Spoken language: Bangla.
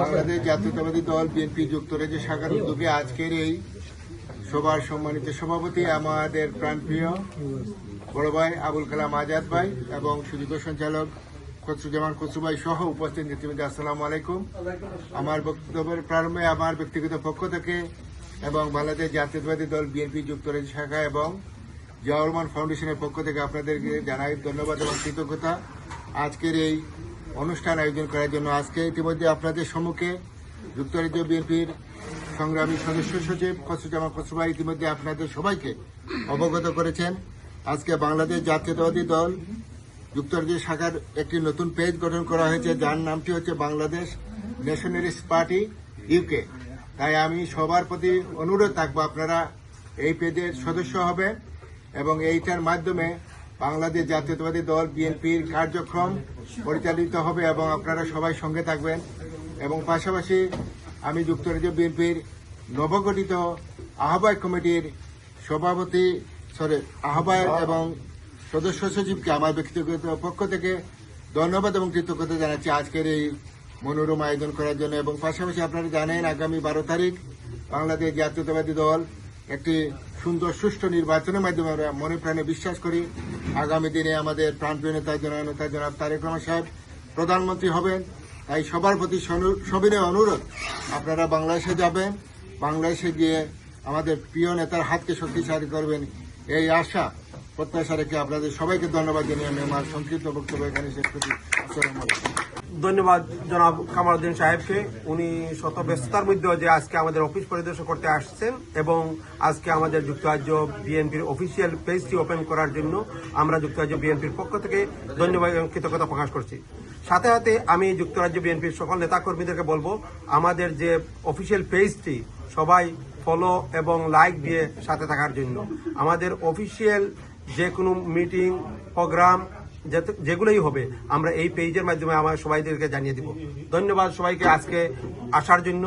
বাংলাদেশ জাতীয়তাবাদী দল বিএনপি যুক্তরাজ্য শাখার উদ্যোগে। আজকের এই সবার সম্মানিত সভাপতি আমাদের প্রাণপ্রিয় বড় ভাই আবুল কালাম আজাদ ভাই এবং সুযোগ সঞ্চালক খসরুজ্জামান খসরু ভাই সহ উপস্থিত নেতৃবৃন্দ, আসসালামু আলাইকুম। আমার বক্তব্যের প্রারম্ভে আমার ব্যক্তিগত পক্ষ থেকে এবং বাংলাদেশ জাতীয়তাবাদী দল বিএনপি যুক্তরাজ্য শাখা এবং জিয়াউর রহমান ফাউন্ডেশনের পক্ষ থেকে আপনাদেরকে জানাই ধন্যবাদ এবং কৃতজ্ঞতা। আজকের এই অনুষ্ঠান আয়োজন করার জন্য আজকে ইতিমধ্যে আপনাদের সম্মুখে যুক্তরাজ্য বিএনপির সংগ্রামী সদস্য সচিব খসরুজ্জামান খসরু ইতিমধ্যে আপনাদের সবাইকে অবগত করেছেন। আজকে বাংলাদেশ জাতীয়তাবাদী দল যুক্তরাজ্য শাখার একটি নতুন পেজ গঠন করা হয়েছে, যার নামটি হচ্ছে বাংলাদেশ ন্যাশনালিস্ট পার্টি ইউকে তাই আমি সবার প্রতি অনুরোধ থাকব আপনারা এই পেজের সদস্য হবে এবং এইটার মাধ্যমে বাংলাদেশ জাতীয়তাবাদী দল বিএনপির কার্যক্রম পরিচালিত হবে এবং আপনারা সবাই সঙ্গে থাকবেন। এবং পাশাপাশি আমি যুক্তরাজ্য বিএনপির নবগঠিত আহ্বায়ক কমিটির সভাপতি সরি আহ্বায়ক এবং সদস্য সচিবকে আমার ব্যক্তিগত পক্ষ থেকে ধন্যবাদ এবং কৃতজ্ঞতা জানাচ্ছি আজকের এই মনোরম আয়োজন করার জন্য। এবং পাশাপাশি আপনারা জানেন, আগামী বারো তারিখ বাংলাদেশ জাতীয়তাবাদী দল একটি সুন্দর, সুষ্ঠু নির্বাচনের মাধ্যমে আমরা মনে প্রাণে বিশ্বাস করি। আগামী দিনে আমাদের প্রাণপ্রিয় নেতা জনাব নেতা জনাব তারেক রহমান সাহেব প্রধানমন্ত্রী হবেন। তাই সবার প্রতি সবিনয় অনুরোধ, আপনারা বাংলাদেশে যাবেন, বাংলাদেশে গিয়ে আমাদের প্রিয় নেতার হাতকে শক্তিশালী করবেন এই আশা, প্রত্যাশা রেখে আপনাদের সবাইকে ধন্যবাদ জানিয়ে আমি আমার সংক্ষিপ্ত বক্তব্য এখানে শেষ করছি। ধন্যবাদ জনাব কামারুদ্দিন সাহেবকে। উনি শত ব্যস্ততার মধ্যে যে আজকে আমাদের অফিস পরিদর্শন করতে আসছেন এবং আজকে আমাদের যুক্তরাজ্য বিএনপির অফিসিয়াল পেজটি ওপেন করার জন্য আমরা যুক্তরাজ্য বিএনপির পক্ষ থেকে ধন্যবাদ এবং কৃতজ্ঞতা প্রকাশ করছি। সাথে সাথে আমি যুক্তরাজ্য বিএনপির সকল নেতাকর্মীদেরকে বলব, আমাদের যে অফিসিয়াল পেজটি, সবাই ফলো এবং লাইক দিয়ে সাথে থাকার জন্য। আমাদের অফিসিয়াল যে কোনো মিটিং, প্রোগ্রাম যেগুলোই হবে, আমরা এই পেজের মাধ্যমে আমার সবাইদেরকে জানিয়ে দিব। ধন্যবাদ সবাইকে আজকে আসার জন্য।